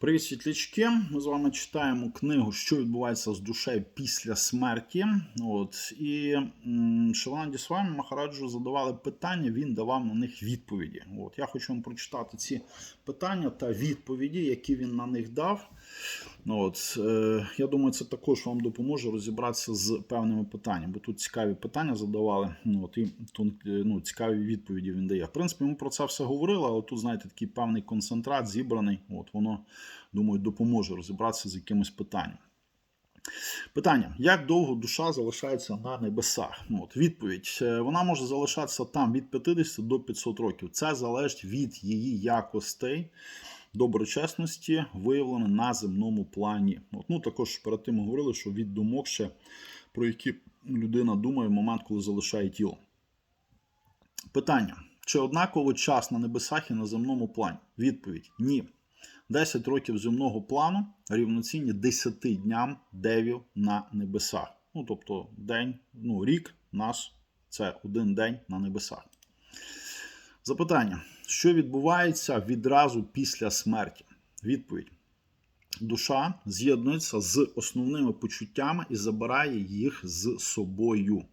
Привіт, світлячки! Ми з вами читаємо книгу, що відбувається з душею після смерті. От і м, Шиланді з вами Махараджу задавали питання, він давав на них відповіді. От я хочу вам прочитати ці питання та відповіді, які він на них дав. От е, я думаю, це також вам допоможе розібратися з певними питаннями, бо тут цікаві питання задавали. От і тут ну, цікаві відповіді він дає. В принципі, ми про це все говорили, але тут, знаєте, такий певний концентрат зібраний. От воно думаю, допоможе розібратися з якимось питанням. Питання: як довго душа залишається на небесах? Ну, От, Відповідь: Е, вона може залишатися там від 50 до 500 років. Це залежить від її якостей. Доброчесності виявлено на земному плані. От, ну також перед тим ми говорили, що від думок ще про які людина думає в момент, коли залишає тіло. Питання: чи однаково час на небесах і на земному плані? Відповідь: ні. 10 років земного плану рівноцінні 10 дням девів на небесах. Ну, тобто, день, ну, рік нас це один день на небесах. Запитання: що відбувається відразу після смерті? Відповідь: душа з'єднується з основними почуттями і забирає їх з собою.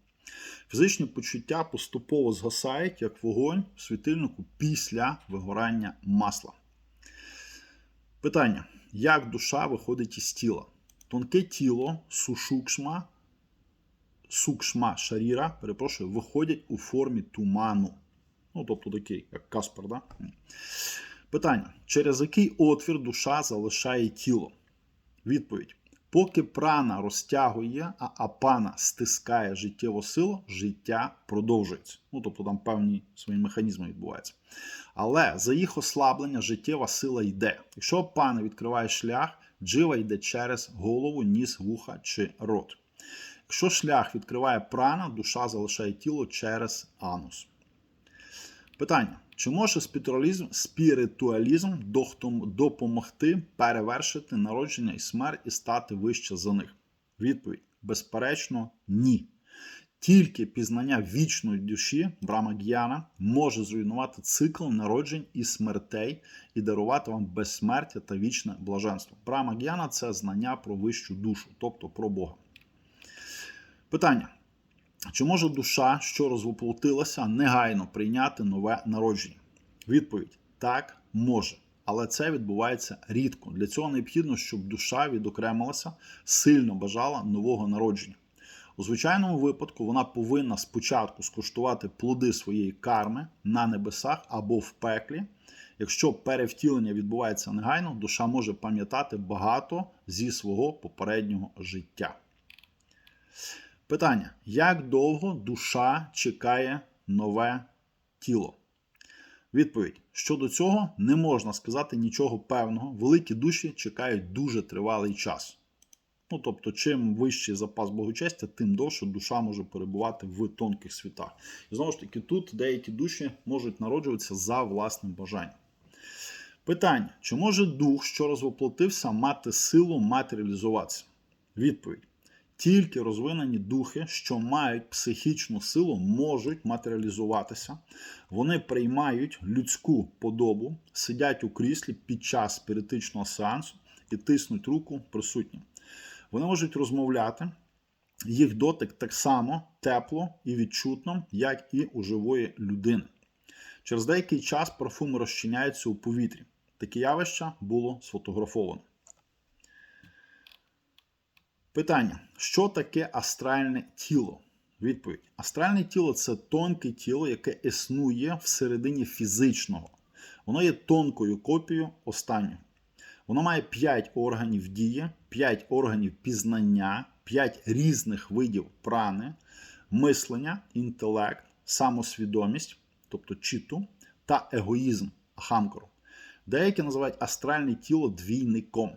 Фізичні почуття поступово згасають, як вогонь в світильнику після вигорання масла. Питання: як душа виходить із тіла? Тонке тіло сушукшма, сукшма шаріра, перепрошую, виходять у формі туману. Ну, тобто такий, як Каспер, да? Питання: через який отвір душа залишає тіло? Відповідь: поки прана розтягує, а апана стискає життєву силу, життя продовжується. Ну, тобто там певні свої механізми відбуваються. Але за їх ослаблення життєва сила йде. Якщо апана відкриває шлях, джива йде через голову, ніс, вуха чи рот. Якщо шлях відкриває прана, душа залишає тіло через анус. Питання: чи може спіритуалізм допомогти перевершити народження і смерть і стати вище за них? Відповідь: безперечно, ні. Тільки пізнання вічної душі Брамагьяна може зруйнувати цикл народжень і смертей і дарувати вам безсмертя та вічне блаженство. Брамагьяна це знання про вищу душу, тобто про Бога. Питання. Чи може душа, що розвоплотилася, негайно прийняти нове народження? Відповідь: так, може. Але це відбувається рідко. Для цього необхідно, щоб душа відокремилася, сильно бажала нового народження. У звичайному випадку вона повинна спочатку скуштувати плоди своєї карми на небесах або в пеклі. Якщо перевтілення відбувається негайно, душа може пам'ятати багато зі свого попереднього життя. Питання: як довго душа чекає нове тіло? Відповідь: щодо цього не можна сказати нічого певного. Великі душі чекають дуже тривалий час. Ну, тобто, чим вищий запас благочестя, тим довше душа може перебувати в тонких світах. І знову ж таки, тут деякі душі можуть народжуватися за власним бажанням. Питання: чи може дух, що розвоплотився, мати силу матеріалізуватися? Відповідь: тільки розвинені духи, що мають психічну силу, можуть матеріалізуватися. Вони приймають людську подобу, сидять у кріслі під час спіритичного сеансу і тиснуть руку присутнім. Вони можуть розмовляти, їх дотик так само тепло і відчутно, як і у живої людини. Через деякий час парфуми розчиняються у повітрі. Таке явище було сфотографовано. Питання: що таке астральне тіло? Відповідь: Астральне тіло це тонке тіло, яке існує всередині фізичного. Воно є тонкою копією останнього. Воно має 5 органів дії, 5 органів пізнання, 5 різних видів прани, мислення, інтелект, самосвідомість, тобто читу, та егоїзм ахамкару. Деякі називають астральне тіло двійником.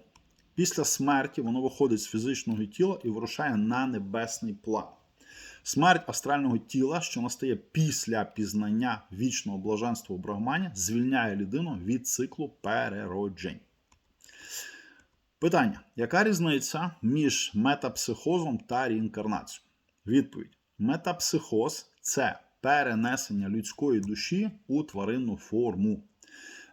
Після смерті воно виходить з фізичного тіла і вирушає на небесний план. Смерть астрального тіла, що настає після пізнання вічного блаженства у Брахмані, звільняє людину від циклу перероджень. Питання: яка різниця між метапсихозом та реінкарнацією? Відповідь: метапсихоз це перенесення людської душі у тваринну форму.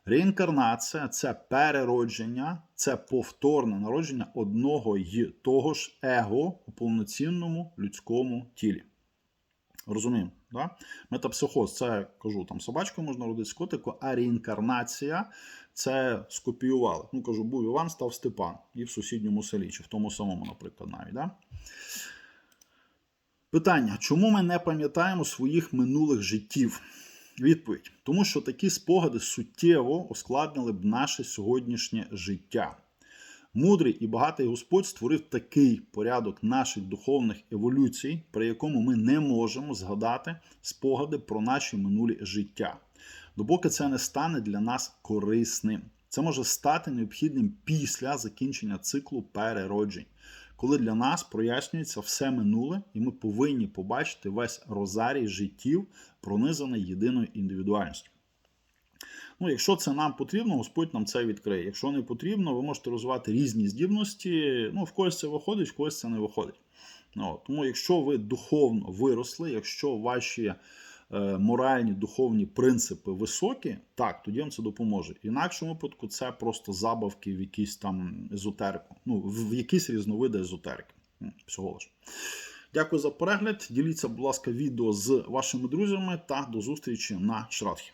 Реінкарнація це переродження, це повторне народження одного й того ж его у повноцінному людському тілі. Розуміємо, да? Метапсихоз це кажу, там собачку можна родити з котику, а реінкарнація це скопіювали. Ну, кажу, був Іван, став Степан, і в сусідньому селі, чи в тому самому, наприклад, навіть. Да? Питання: чому ми не пам'ятаємо своїх минулих життів? Відповідь: тому що такі спогади суттєво ускладнили б наше сьогоднішнє життя. Мудрий і багатий Господь створив такий порядок наших духовних еволюцій, при якому ми не можемо згадати спогади про наші минулі життя, допоки це не стане для нас корисним. Це може стати необхідним після закінчення циклу перероджень, коли для нас прояснюється все минуле, і ми повинні побачити весь розарій життів, пронизаний єдиною індивідуальністю. Ну, якщо це нам потрібно, Господь нам це відкриє. Якщо не потрібно, ви можете розвивати різні здібності. Ну, в когось це виходить, в когось це не виходить. Ну, тому, якщо ви духовно виросли, якщо ваші моральні духовні принципи високі, так, тоді вам це допоможе. Інакшому випадку це просто забавки в якісь там езотерику, ну, в якісь різновиди езотерики. Всього лиш. Дякую за перегляд. Діліться, будь ласка, відео з вашими друзями та до зустрічі на Шрадхі.